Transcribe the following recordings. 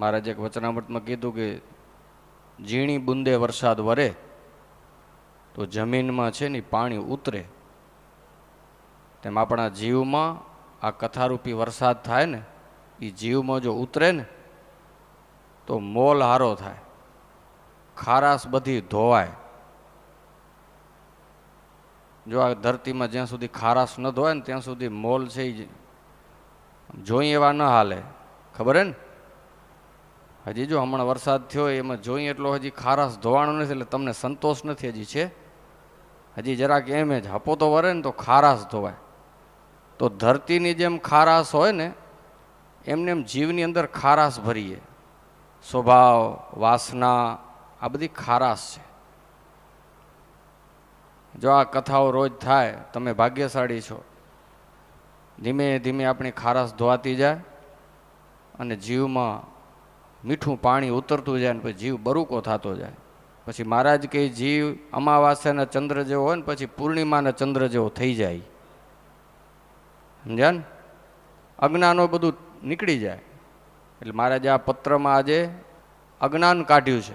મહારાજે વચનામૃતમાં કીધું કે ઝીણી બુંદે વરસાદ વરે, તો જમીનમાં છે ને પાણી ઉતરે. તેમ આપણા જીવમાં આ કથારૂપી વરસાદ થાય ને એ જીવમાં જો ઉતરે ને, તો મોલ હારો થાય. ખારાશ બધી ધોવાય. જો આ ધરતીમાં જ્યાં સુધી ખારાશ ન ધોવાય ને, ત્યાં સુધી મોલ છે એ જોઈ એવા ન હાલે. ખબર હે ને? હજી જો હમણાં વરસાદ થયો, એમાં જોઈએ એટલો હજી ખારાશ ધોવાનો નથી, એટલે તમને સંતોષ નથી હજી છે? હજી જરાક એમ જ, હપો તો વરે ને તો ખારાશ ધોવાય. તો ધરતીની જેમ ખારાશ હોય ને, એમને એમ જીવની અંદર ખારાશ ભરીએ. સ્વભાવ, વાસના, આ બધી ખારાશ છે. જો આ કથાઓ રોજ થાય, તમે ભાગ્યશાળી છો. ધીમે ધીમે આપણી ખારાશ ધોવાતી જાય અને જીવમાં મીઠું પાણી ઉતરતું જાય ને પછી જીવ બરુકો થતો જાય. પછી મહારાજ કે જીવ અમાવાસ્યાના ચંદ્ર જેવો હોય ને પછી પૂર્ણિમાના ચંદ્ર જેવો થઈ જાય. સમજ્યા ને? અજ્ઞાનો બધું નીકળી જાય. એટલે મહારાજે આ પત્રમાં આજે અજ્ઞાન કાઢ્યું છે.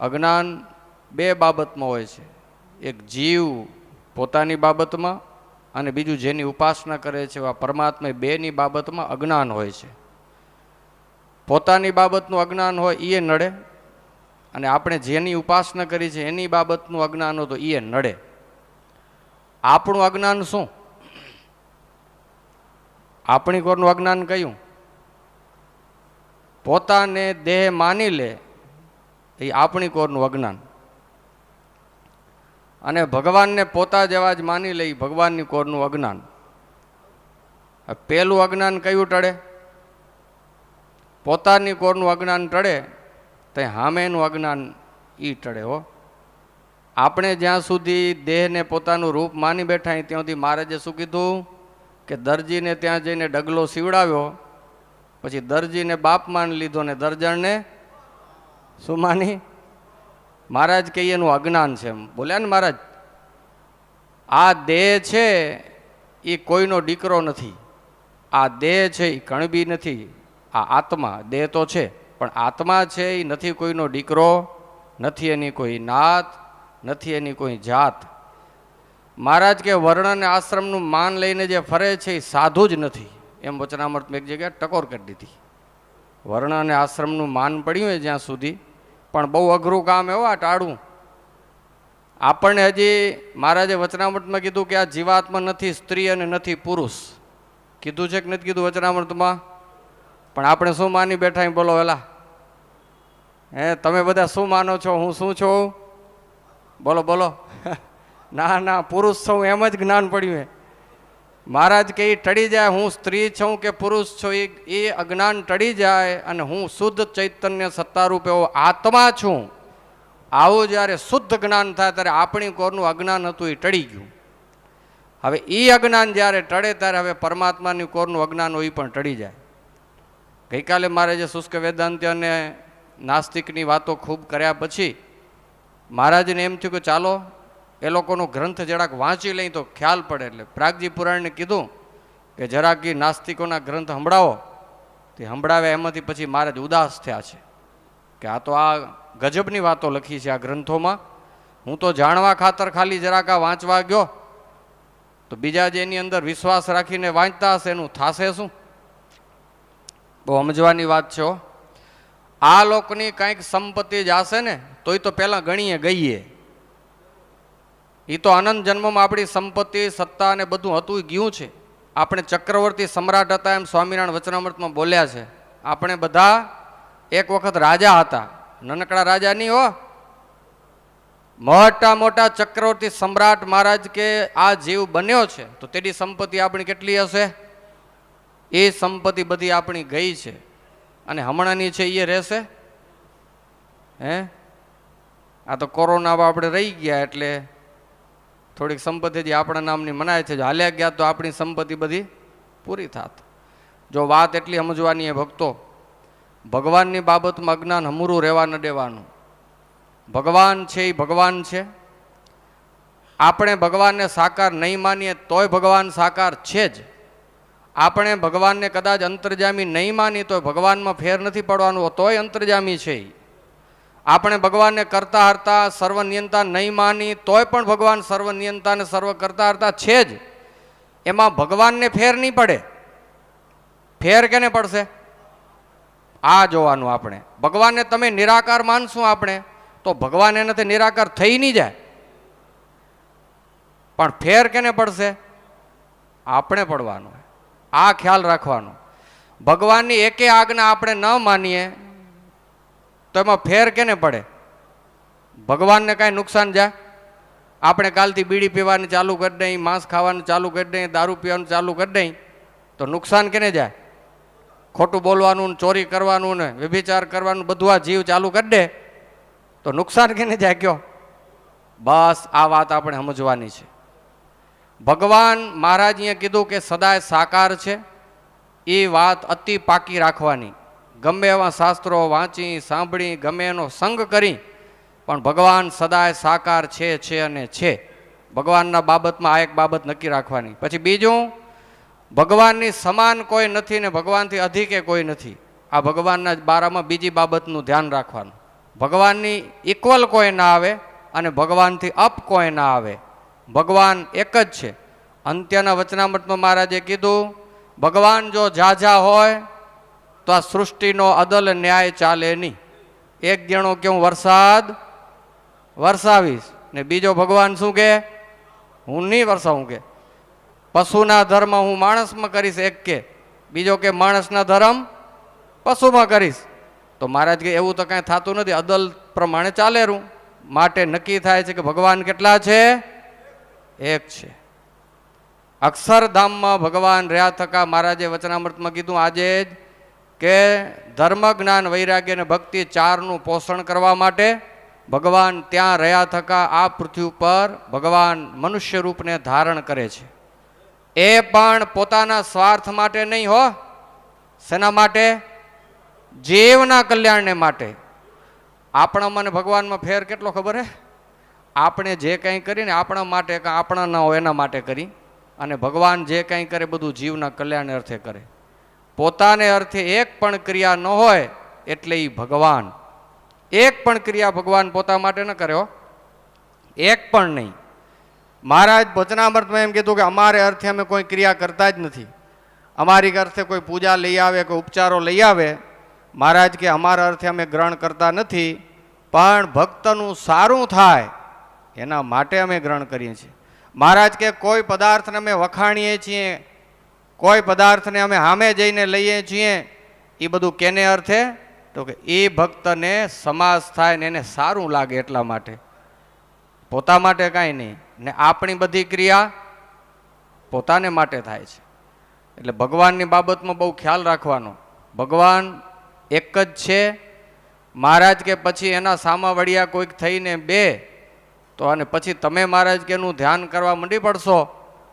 અજ્ઞાન બે બાબતમાં હોય છે. એક જીવ પોતાની બાબતમાં અને બીજું જેની ઉપાસના કરે છે એવા પરમાત્મા બેની બાબતમાં અજ્ઞાન હોય છે. પોતાની બાબતનું અજ્ઞાન હોય એ નડે. અને આપણે જેની ઉપાસના કરી છે એની બાબતનું અજ્ઞાન હોય તો એ નડે. આપણું અજ્ઞાન શું? આપણી કોરનું અજ્ઞાન કયું? પોતાને દેહ માની લે એ આપણી કોરનું અજ્ઞાન. અને ભગવાનને પોતા જેવા જ માની લે એ ભગવાનની કોરનું અજ્ઞાન. પહેલું અજ્ઞાન કયું ટળે? પોતાની કોરનું અજ્ઞાન ટળે તે સામેનું અજ્ઞાન એ ટળે હો. આપણે જ્યાં સુધી દેહને પોતાનું રૂપ માની બેઠા ત્યાં સુધી મહારાજે શું કીધું? કે દરજીને ત્યાં જઈને ડગલો સીવડાવ્યો, પછી દરજીને બાપ માની લીધો ને દરજણને શું માની? મહારાજ કહીએ એનું અજ્ઞાન છે એમ. બોલ્યા ને મહારાજ, આ દેહ છે એ કોઈનો દીકરો નથી. આ દેહ છે એ કણબી નથી. આ આત્મા, દેહ તો છે, પણ આત્મા છે એ નથી કોઈનો દીકરો, નથી એની કોઈ નાત, નથી એની કોઈ જાત. મહારાજ કે વર્ણ અને આશ્રમનું માન લઈને જે ફરે છે એ સાધુ જ નથી. એમ વચનામૃતમાં એક જગ્યાએ ટકોર કરી દીધી. વર્ણ અને આશ્રમનું માન પડ્યું હોય જ્યાં સુધી, પણ બહુ અઘરું કામ એવું આ ટાળવું આપણને હજી મહારાજે વચનામૃતમાં કીધું કે આ જીવાત્મા નથી સ્ત્રી અને નથી પુરુષ. કીધું છે કે નથી કીધું વચનામૃતમાં? પણ આપણે શું માની બેઠા બોલો વેલા. હે, તમે બધા શું માનો છો? હું શું છું? બોલો બોલો. ના ના, પુરુષ છું, એમ જ જ્ઞાન પડ્યું હે. મહારાજ કે એ ટળી જાય, હું સ્ત્રી છું કે પુરુષ છું એ એ અજ્ઞાન ટળી જાય અને હું શુદ્ધ ચૈતન્ય સત્તારૂપે આત્મા છું. આવું જ્યારે શુદ્ધ જ્ઞાન થાય, ત્યારે આપણી કોરનું અજ્ઞાન હતું એ ટળી ગયું. હવે એ અજ્ઞાન જ્યારે ટળે, ત્યારે હવે પરમાત્માની કોરનું અજ્ઞાન હોય પણ ટળી જાય. ગઈકાલે મારે જે શુષ્ક વેદાંત અને નાસ્તિકની વાતો ખૂબ કર્યા પછી મહારાજને એમ થયું કે ચાલો, એ લોકોનો ગ્રંથ જરાક વાંચી લઈ તો ખ્યાલ પડે એટલે પ્રાગજી પુરાણને કીધું કે જરાક એ નાસ્તિકોના ગ્રંથ સંભળાવો. તે સંભળાવ્યા એમાંથી પછી મહારાજ ઉદાસ થયા છે કે આ તો આ ગજબની વાતો લખી છે આ ગ્રંથોમાં. હું તો જાણવા ખાતર ખાલી જરાક આ વાંચવા ગયો. તો બીજા જે એની અંદર વિશ્વાસ રાખીને વાંચતા હશે એનું થાશે શું? બહુ સમજવાની વાત છે આ લોકની કંઈક સંપત્તિ જ હશે ને, તોય તો પહેલાં ગણીએ, ગઈએ. એ તો અનંત જન્મમાં આપણી સંપત્તિ, સત્તા અને બધું હતું ગયું છે. આપણે ચક્રવર્તી સમ્રાટ હતા એમ સ્વામિનારાયણ વચનામૃતમાં બોલ્યા છે. આપણે બધા એક વખત રાજા હતા. નાનકડા રાજા નહીં હો. મોટા મોટા ચક્રવર્તી સમ્રાટ મહારાજ કે આ જીવ બન્યો છે, તો તેની સંપત્તિ આપણી કેટલી હશે? એ સંપત્તિ બધી આપણી ગઈ છે. અને હમણાંની છે એ રહેશે? હે? આ તો કોરોનામાં આપણે રહી ગયા એટલે થોડીક સંપત્તિ જે આપણા નામની મનાય છે, જો હાલ્યા ગયા તો આપણી સંપત્તિ બધી પૂરી થાત. જો વાત એટલી સમજવાની એ ભક્તો, ભગવાનની બાબતમાં અજ્ઞાન હમરું રહેવા ન દેવાનું. ભગવાન છે એ ભગવાન છે. આપણે ભગવાનને સાકાર નહીં માનીએ તોય ભગવાન સાકાર છે જ. આપણે ભગવાનને કદાચ અંતર્જામી નહીં માની તો ભગવાનમાં ફેર નથી પડવાનું, તોય અંતર્જામી છે. આપણે ભગવાનને કરતા હરતા સર્વનિયંતા નહીં માની, તોય પણ ભગવાન સર્વનિયંતા અને સર્વ કરતા હરતા છે જ. એમાં ભગવાનને ફેર નહીં પડે. ફેર કેને પડશે? આ જોવાનું આપણે. ભગવાનને તમે નિરાકાર માનશું આપણે, તો ભગવાન એનાથી નિરાકાર થઈ નહીં જાય. પણ ફેર કેને પડશે? આપણે પડવાનો. આ ખ્યાલ રાખવાનો. ભગવાનની એકે આજ્ઞા આપણે ન માનીએ, તો એમાં ફેર કેને પડે? ભગવાનને કાંઈ નુકસાન જાય આપણે કાલથી બીડી પીવાનું ચાલુ કરી દઈ માંસ ખાવાનું ચાલુ કરી દઈએ, દારૂ પીવાનું ચાલુ કરી દઈએ, તો નુકસાન કેને જાય? ખોટું બોલવાનું ને ચોરી કરવાનું ને વ્યભિચાર કરવાનું, બધું આ જીવ ચાલુ કરી દે, તો નુકસાન કેને જાય કયો? બસ આ વાત આપણે સમજવાની છે. ભગવાન મહારાજીએ કીધું કે સદાય સાકાર છે. એ વાત અતિ પાકી રાખવાની. ગમે એવા શાસ્ત્રો વાંચી, સાંભળી, ગમે એનો સંગ કરી, પણ ભગવાન સદાય સાકાર છે છે અને છે. ભગવાનના બાબતમાં આ એક બાબત નક્કી રાખવાની. પછી બીજું, ભગવાનની સમાન કોઈ નથી ને ભગવાનથી અધિકે કોઈ નથી. આ ભગવાનના બારામાં બીજી બાબતનું ધ્યાન રાખવાનું. ભગવાનની ઇક્વલ કોઈ ના આવે અને ભગવાનથી અપ કોઈ ના આવે. ભગવાન એક જ છે. અંત્યના વચનામૃતમાં મહારાજે કીધું, ભગવાન જો ઝાઝા હોય, તો આ સૃષ્ટિનો અદલ ન્યાય ચાલે નહીં. એક જણો કે હું વરસાદ વરસાવીશ. ને બીજો ભગવાન શું કે? હું નહીં વરસાવું કે. પશુના ધર્મ હું માણસમાં કરીશ એક કે. બીજો કે માણસના ધર્મ પશુમાં કરીશ. તો મહારાજ કે એવું તો કાંઈ થતું નથી. અદલ પ્રમાણે ચાલે રૂ. માટે નક્કી થાય છે કે ભગવાન કેટલા છે? એક છે. અક્ષરધામમાં ભગવાન રહ્યા થકા મહારાજે વચનામૃતમાં કીધું, આજે જ કે ધર્મ જ્ઞાન વૈરાગ્ય અને ભક્તિ ચારનું પોષણ કરવા માટે ભગવાન ત્યાં રહ્યા થકા આ પૃથ્વી ઉપર ભગવાન મનુષ્ય રૂપને ધારણ કરે છે. એ પણ પોતાના સ્વાર્થ માટે નહીં હો શેના માટે? જીવના કલ્યાણને માટે. આપણા મને ભગવાનમાં ફેર કેટલો ખબર હે? આપણે જે કંઈ કરીને આપણા માટે કાં આપણા ના હોય એના માટે કરી. અને ભગવાન જે કંઈ કરે બધું જીવના કલ્યાણ અર્થે કરે. પોતાને અર્થે એક પણ ક્રિયા ન હોય એટલે એ ભગવાન. એક પણ ક્રિયા ભગવાન પોતા માટે ન કર્યો એક પણ નહીં. મહારાજ ભજનામૃતમાં એમ કીધું કે અમારે અર્થે અમે કોઈ ક્રિયા કરતા જ નથી. અમારી અર્થે કોઈ પૂજા લઈ આવે, કોઈ ઉપચારો લઈ આવે. મહારાજ કે અમારા અર્થે અમે ગ્રહણ કરતા નથી. પણ ભક્તનું સારું થાય એના માટે અમે ગ્રહણ કરીએ છીએ. મહારાજ કે કોઈ પદાર્થને અમે વખાણીએ છીએ, કોઈ પદાર્થને અમે સામે જઈને લઈએ છીએ એ બધું કેને અર્થે? તો કે એ ભક્તને સમાસ થાય ને એને સારું લાગે એટલા માટે. પોતા માટે કાંઈ નહીં, ને આપણી બધી ક્રિયા પોતાને માટે થાય છે. એટલે ભગવાનની બાબતમાં બહુ ખ્યાલ રાખવાનો. ભગવાન એક જ છે, મહારાજ કે પછી એના સામાવડિયા કોઈક થઈને બે તો અને પછી તમે મહારાજ કે એનું ધ્યાન કરવા મંડી પડશો,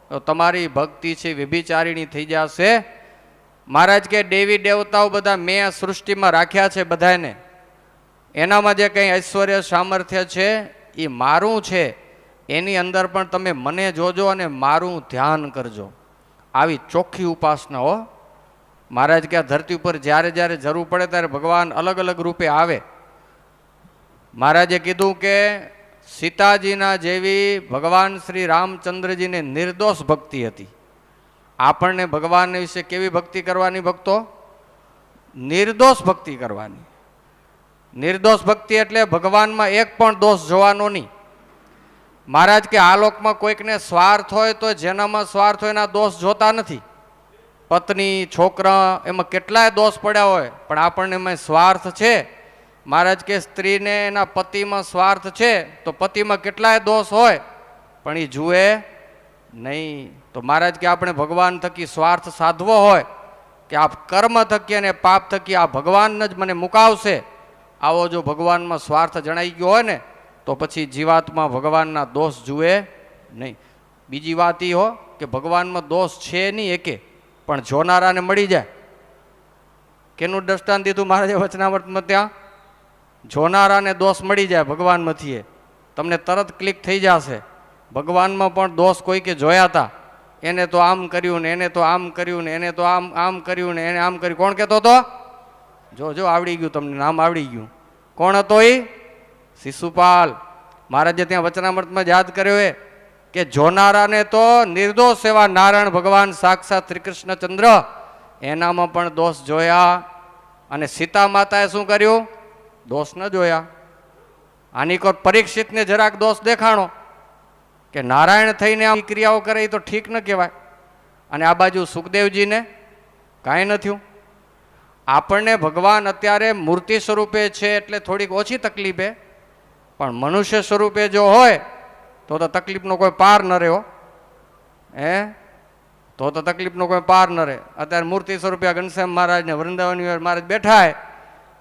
તો તમારી ભક્તિ છે વિભિચારીણી થઈ જશે. મહારાજ કે દેવી દેવતાઓ બધા મેં આ સૃષ્ટિમાં રાખ્યા છે બધાને એનામાં જે કંઈ ઐશ્વર્ય સામર્થ્ય છે એ મારું છે. એની અંદર પણ તમે મને જોજો અને મારું ધ્યાન કરજો. આવી ચોખ્ખી ઉપાસના હો. મહારાજ કે ધરતી ઉપર જ્યારે જ્યારે જરૂર પડે ત્યારે ભગવાન અલગ અલગ રૂપે આવે. મહારાજે કીધું કે સીતાજીના જેવી ભગવાન શ્રી રામચંદ્રજીને નિર્દોષ ભક્તિ હતી. આપણને ભગવાન વિશે કેવી ભક્તિ કરવાની ભક્તો? નિર્દોષ ભક્તિ કરવાની. નિર્દોષ ભક્તિ એટલે ભગવાનમાં એક પણ દોષ જોવાનો નહીં. મહારાજ કે આ લોકમાં કોઈકને સ્વાર્થ હોય તો જેનામાં સ્વાર્થ હોય એના દોષ જોતા નથી. પત્ની, છોકરા, એમાં કેટલાય દોષ પડ્યા હોય, પણ આપણને એમાં સ્વાર્થ છે. મહારાજ કે સ્ત્રીને એના પતિમાં સ્વાર્થ છે, તો પતિમાં કેટલાય દોષ હોય, પણ એ જુએ નહીં. તો મહારાજ કે આપણે ભગવાન થકી સ્વાર્થ સાધવો હોય, કે આ કર્મ થકી અને પાપ થકી આ ભગવાન જ મને મુકાવશે, આવો જો ભગવાનમાં સ્વાર્થ જણાઈ ગયો હોય ને, તો પછી જીવાતમાં ભગવાનના દોષ જુએ નહીં. બીજી વાત એ હો કે ભગવાનમાં દોષ છે નહીં એકે, પણ જોનારાને મળી જાય. કેનું દ્રષ્ટાંત દીધું મહારાજે વચનામૃતમાં ત્યાં? જોનારાને દોષ મળી જાય ભગવાનમાંથી તમને તરત ક્લિક થઈ જશે. ભગવાનમાં પણ દોષ કોઈ કે જોયા હતા એને તો આમ કર્યું ને એને તો આમ કર્યું ને એને તો આમ આમ કર્યું ને એને આમ કર્યું. કોણ કહેતો હતો? જો જો, આવડી ગયું તમને, નામ આવડી ગયું. કોણ હતો એ શિશુપાલ. મહારાજે ત્યાં વચનામૃતમાં યાદ કર્યો એ, કે જોનારાને તો નિર્દોષ એવા નારાયણ ભગવાન સાક્ષાત શ્રી કૃષ્ણચંદ્ર એનામાં પણ દોષ જોયા. અને સીતા માતાએ શું કર્યું? દોષ ન જોયા. આની કોઈ પરીક્ષિતને જરાક દોષ દેખાણો કે નારાયણ થઈને આ ક્રિયાઓ કરે એ તો ઠીક ન કહેવાય. અને આ બાજુ સુખદેવજીને કાંઈ ન થયું. આપણને ભગવાન અત્યારે મૂર્તિ સ્વરૂપે છે એટલે થોડીક ઓછી તકલીફે, પણ મનુષ્ય સ્વરૂપે જો હોય, તો તો તકલીફનો કોઈ પાર ન રહ્યો. હે? તો તો તકલીફનો કોઈ પાર ન રહે. અત્યારે મૂર્તિ સ્વરૂપે ઘનશ્યામ મહારાજને વૃંદાવન મહારાજ બેઠા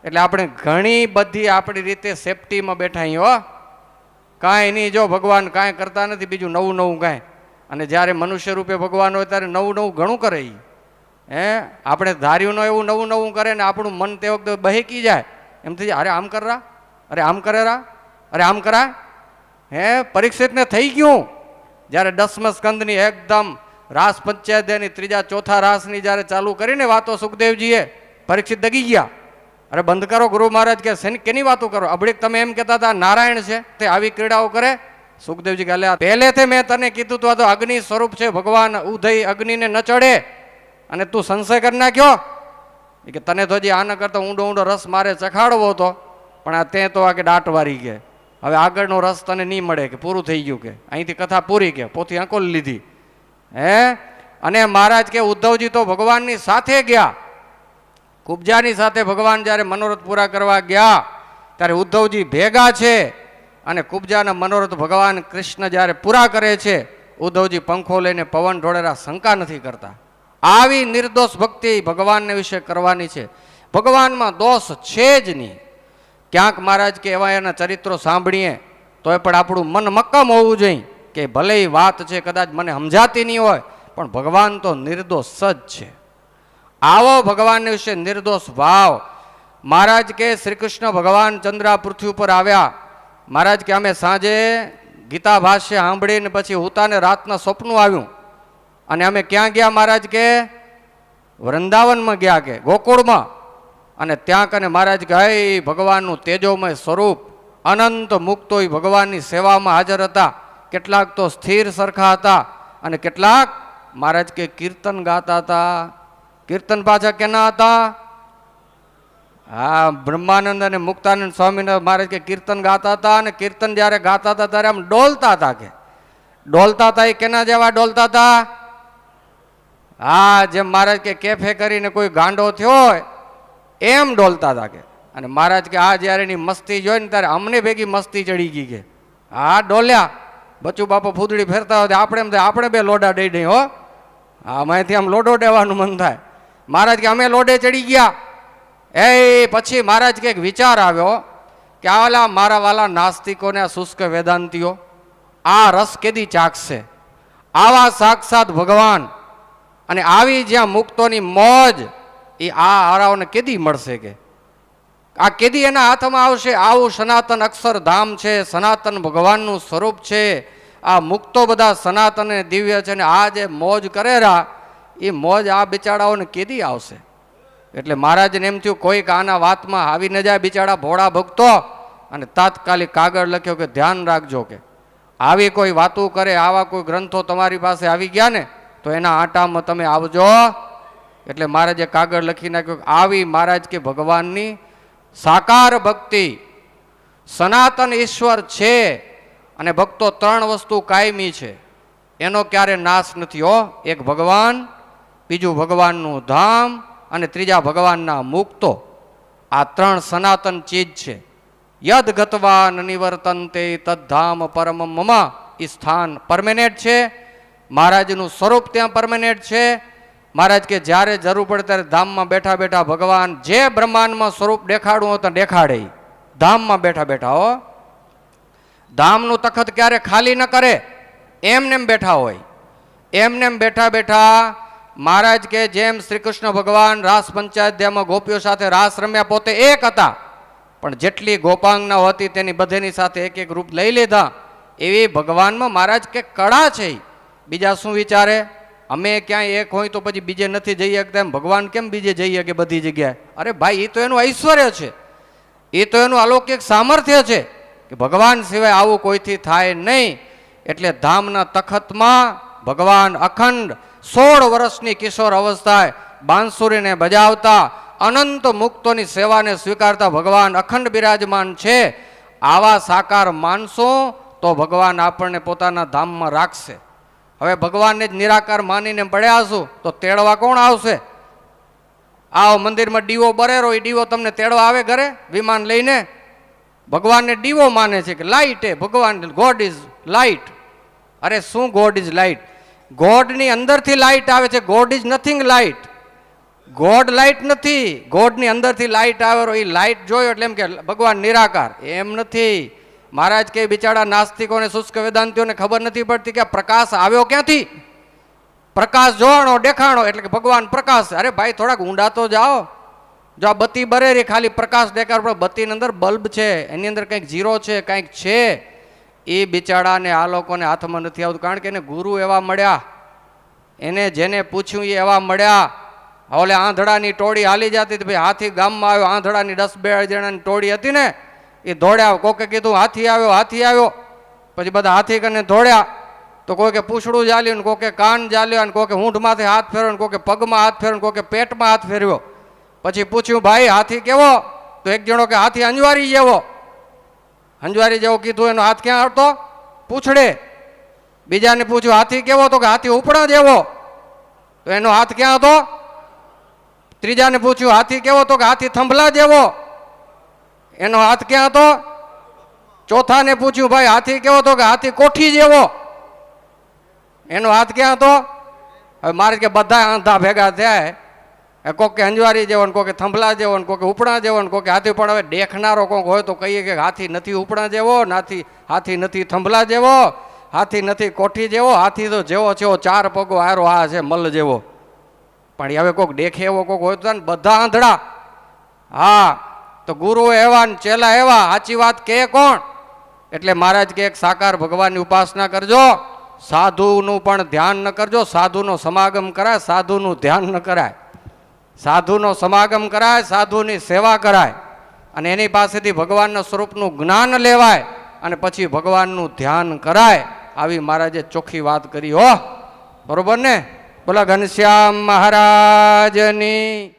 એટલે આપણે ઘણી બધી આપણી રીતે સેફટીમાં બેઠા હો. કાંઈ નહીં, જો ભગવાન કાંઈ કરતા નથી, બીજું નવું નવું કાંઈ. અને જ્યારે મનુષ્ય રૂપે ભગવાન હોય ત્યારે નવું નવું ઘણું કરે એ હે? આપણે ધાર્યું ન એવું નવું નવું કરે ને આપણું મન તે વખતે બહેકી જાય. એમ થઈ જાય, અરે આમ કર અરે આમ કરે રા અરે આમ કરા? હે? પરીક્ષિતને થઈ ગયું. જ્યારે દસમ સ્કંદની એકદમ રાસ પંચાયતની ત્રીજા ચોથા રાસની જ્યારે ચાલુ કરીને વાતો સુખદેવજીએ, પરીક્ષિત દગી ગયા. અરે બંધ કરો ગુરુ મહારાજ કે કેની વાતો કરો? અબડીક તમે એમ કહેતા હતા, નારાયણ છે, તે આવી ક્રીડાઓ કરે. સુખદેવજી કહે પહેલેથી મેં તને કીધું તું, આ તો અગ્નિ સ્વરૂપ છે, ભગવાન ઉદય અગ્નિને ન ચડે. અને તું સંશય કરી નાખ્યો? કે, તને તો હજી આના કરતા, ઊંડો ઊંડો રસ મારે ચખાડવો હતો, પણ આ તે તો આ કે દાટ વારી કે હવે આગળનો રસ તને નહીં મળે કે, પૂરું થઈ ગયું કે. અહીંથી કથા પૂરી કે, પોથી આંકોલ લીધી. હે? અને મહારાજ કે, ઉદ્ધવજી તો ભગવાનની સાથે ગયા. કુબજાની સાથે ભગવાન જ્યારે મનોરથ પૂરા કરવા ગયા, ત્યારે ઉદ્ધવજી ભેગા છે અને કુબજાના મનોરથ ભગવાન કૃષ્ણ જ્યારે પૂરા કરે છે, ઉદ્ધવજી પંખો લઈને પવન ઢોળેરા શંકા નથી કરતા. આવી નિર્દોષ ભક્તિ ભગવાનને વિશે કરવાની છે. ભગવાનમાં દોષ છે જ નહીં. ક્યાંક મહારાજ કે એવા એના ચરિત્રો સાંભળીએ તો એ પણ આપણું મન મક્કમ હોવું જોઈએ કે ભલે વાત છે, કદાચ મને સમજાતી નહીં હોય, પણ ભગવાન તો નિર્દોષ જ છે. આવો ભગવાન વિશે નિર્દોષ ભાવ મહારાજ કે શ્રી કૃષ્ણ ભગવાન ચંદ્રા પૃથ્વી ઉપર આવ્યા. મહારાજ કે અમે સાંજે ગીતા ભાષ્ય સાંભળીને પછી હુતાને રાતના સ્વપ્નું આવ્યું. અને અમે ક્યાં ગયા મહારાજ કે? વૃંદાવનમાં ગયા કે, ગોકુળમાં. અને ત્યાં કને મહારાજ કે, હે ભગવાનનું તેજોમય સ્વરૂપ, અનંત મુક્તો ભગવાનની સેવામાં હાજર હતા. કેટલાક તો સ્થિર સરખા હતા. અને કેટલાક મહારાજ કે કીર્તન ગાતા હતા. કીર્તન પાછા કેના હતા? હા, બ્રહ્માનંદ અને મુક્તાનંદ સ્વામી મહારાજ કે કીર્તન ગાતા હતા અને કીર્તન જ્યારે ગાતા હતા ત્યારે આમ ડોલતા હતા કે. ડોલતા હતા એ કેના જેવા ડોલતા હતા? હા, જેમ મહારાજ કે કેફે કરીને કોઈ ગાંડો થયો હોય, એમ ડોલતા હતા કે. અને મહારાજ કે આ જ્યારે એની મસ્તી જોઈ ને ત્યારે અમને ભેગી મસ્તી ચડી ગઈ કે. હા, ડોલ્યા. બચ્ચું બાપો ફૂદડી ફેરતા હોય આપણે એમ થાય, આપણે બે લોડા દઈ દઈ હો. હા અહીંથી આમ લોડો દેવાનું મન થાય. મહારાજ કે અમે લોડે ચડી ગયા. એ પછી મહારાજ કે વિચાર આવ્યો કે આલા મારા વાલા નાસ્તિકોને શુષ્ક વેદાંતિઓ, આ રસ કેદી ચાખશે? આવા સાક્ષાત ભગવાન અને આવી જ્યાં મુક્તોની મોજ એ આ હારાઓને કેદી મળશે કે? આ કેદી એના હાથમાં આવશે? આવું સનાતન અક્ષરધામ છે, સનાતન ભગવાનનું સ્વરૂપ છે. આ મુક્તો બધા સનાતન દિવ્ય છે ને આ જે મોજ કરેરા એ મોજ આ બિચારાઓને કેદી આવશે? એટલે મહારાજને એમ થયું, કોઈક આના વાતમાં આવી ન જાય બિચારા ભોળા ભક્તો. અને તાત્કાલિક કાગળ લખ્યો કે, ધ્યાન રાખજો કે, આવી કોઈ વાતો કરે, આવા કોઈ ગ્રંથો તમારી પાસે આવી ગયા ને, તો એના આટામાં તમે આવજો. એટલે મહારાજે કાગળ લખી નાખ્યો આવી મહારાજ કે ભગવાનની સાકાર ભક્તિ, સનાતન ઈશ્વર છે અને ભક્તો ત્રણ વસ્તુ કાયમી છે. એનો ક્યારે નાશ નથી હો, એક ભગવાન બીજું ભગવાનનું ધામ અને ત્રીજા ભગવાનના મુક્તો. આ ત્રણ સનાતન ચીજ છે. યદ ગતવા નિવર્તનતે તદ્ધામ પરમ મમા. એ સ્થાન પરમેનેન્ટ છે. મહારાજનું સ્વરૂપ ત્યાં પરમેનેન્ટ છે. મહારાજ કે જ્યારે જરૂર પડે ત્યારે ધામમાં બેઠા બેઠા ભગવાન જે બ્રહ્માંડમાં સ્વરૂપ દેખાડવું હોય તો દેખાડે ધામમાં બેઠા બેઠા હો. ધામનું તખત ક્યારે ખાલી ન કરે? એમનેમ બેઠા હોય. એમનેમ બેઠા બેઠા મહારાજ કે જેમ શ્રી કૃષ્ણ ભગવાન રાસ પંચાયતમાં ગોપીઓ સાથે રાસ રમ્યા પોતે એક હતા. પણ જેટલી ગોપાંગના હતી તેની બધેની સાથે એક એક રૂપ લઈ લીધા. એવી ભગવાનમાં મહારાજ કે કળા છે બીજા શું વિચારે? અમે ક્યાંય એક હોય તો પછી બીજે નથી જઈ શકતા. એમ ભગવાન કેમ બીજે જઈ શકે બધી જગ્યાએ? અરે ભાઈ એ તો એનું ઐશ્વર્ય છે. એ તો એનું અલૌકિક સામર્થ્ય છે કે ભગવાન સિવાય આવું કોઈથી થાય નહીં. એટલે ધામના તખતમાં ભગવાન અખંડ સોળ વર્ષની કિશોર અવસ્થાએ બાંસુરીને બજાવતા, અનંત મુક્તોની સેવાને સ્વીકારતા ભગવાન અખંડ બિરાજમાન છે. આવા સાકાર માનશો તો ભગવાન આપણને પોતાના ધામમાં રાખશે. હવે ભગવાનને જ નિરાકાર માનીને પડ્યા છું તો તેડવા કોણ આવશે? આવો મંદિરમાં દીવો બરેરો એ દીવો તમને તેડવા આવે ઘરે વિમાન લઈને? ભગવાનને દીવો માને છે કે લાઇટ એ, ભગવાન ગોડ ઇઝ લાઇટ અરે શું ગોડ ઇઝ લાઇટ ગોડની અંદરથી લાઇટ આવે છે. God is nothing light. God light નથી. ગોડની અંદરથી લાઇટ આવે એ લાઇટ જોયો એટલે એમ કે ભગવાન નિરાકાર. એમ નથી. મહારાજ કે બિચારા નાસ્તિકોને શુષ્ક વેદાંતિઓને ખબર નથી પડતી કે પ્રકાશ આવ્યો ક્યાંથી? પ્રકાશ જોવાનો, દેખાણો એટલે કે ભગવાન પ્રકાશ. અરે ભાઈ, થોડાક ઊંડા તો જાઓ. જો આ બત્તી બરેરી, ખાલી પ્રકાશ દેખાડ બત્તીની અંદર બલ્બ છે. એની અંદર કંઈક જીરો છે, કંઈક છે. એ બિચારાને આ લોકોને હાથમાં નથી આવતું. કારણ કે એને ગુરુ એવા મળ્યા. એને જેને પૂછ્યું એ એવા મળ્યા. હવે આંધળાની ટોળી હાલી જતી હતી. ભાઈ, હાથી ગામમાં આવ્યો. આંધળાની દસ બે જણાની ટોળી હતી ને, એ દોડ્યા. કોકે કીધું, હાથી આવ્યો હાથી આવ્યો. પછી બધા હાથી કરીને દોડ્યા. તો કોઈ કે પૂછડું ચાલ્યું ને કોકે કાન ચાલ્યો અને કોકે ઊંઢમાંથી હાથ ફેર્યો ને કોકે પગમાં હાથ ફેર્યો ને કોકે પેટમાં હાથ ફેરવ્યો પછી પૂછ્યું, ભાઈ, હાથી કેવો? તો એક જણો કે, હાથી અંજવારી જેવો. અંજવારી જેવો કીધું, એનો હાથ ક્યાં આવતો? પૂછડે. બીજાને પૂછ્યું, હાથી કેવો? તો કે, હાથી ઉપડા જેવો. તો એનો હાથ ક્યાં હતો? ત્રીજાને પૂછ્યું, હાથી કેવો? તો કે, હાથી થંભલા જેવો. એનો હાથ ક્યાં હતો? ચોથાને પૂછ્યું, ભાઈ, હાથી કેવો? તો કે, હાથી કોઠી જેવો. એનો હાથ ક્યાં હતો? હવે મારે કે બધા આંધા ભેગા થયા કોક કે અંજવારી જેવો ને કોકે થંભલા જેવો ને કોકે ઉપડા જેવો ને કોકે હાથી, પણ હવે દેખનારો કોક હોય તો કહીએ કે હાથી નથી ઉપડા જેવો, નાથી, હાથી નથી થંભલા જેવો, હાથી નથી કોઠી જેવો, હાથી તો જેવો છે ચાર પગો હારો આ છે મલ જેવો. પણ હવે કોક દેખે એવો કોક હોય તો ને બધા આંધળા. હા, તો ગુરુ એવા ને ચેલા એવા, સાચી વાત કે કોણ? એટલે મહારાજ કે એક સાકાર ભગવાનની ઉપાસના કરજો. સાધુનું પણ ધ્યાન ન કરજો, સાધુનો સમાગમ કરાય, સાધુનું ધ્યાન ન કરાય. સાધુનો સમાગમ કરાય, સાધુની સેવા કરાય અને એની પાસેથી ભગવાનના સ્વરૂપનું જ્ઞાન લેવાય અને પછી ભગવાનનું ધ્યાન કરાય. આવી મહારાજે ચોખ્ખી વાત કરી હો. બરોબર ને? બોલા ઘનશ્યામ મહારાજની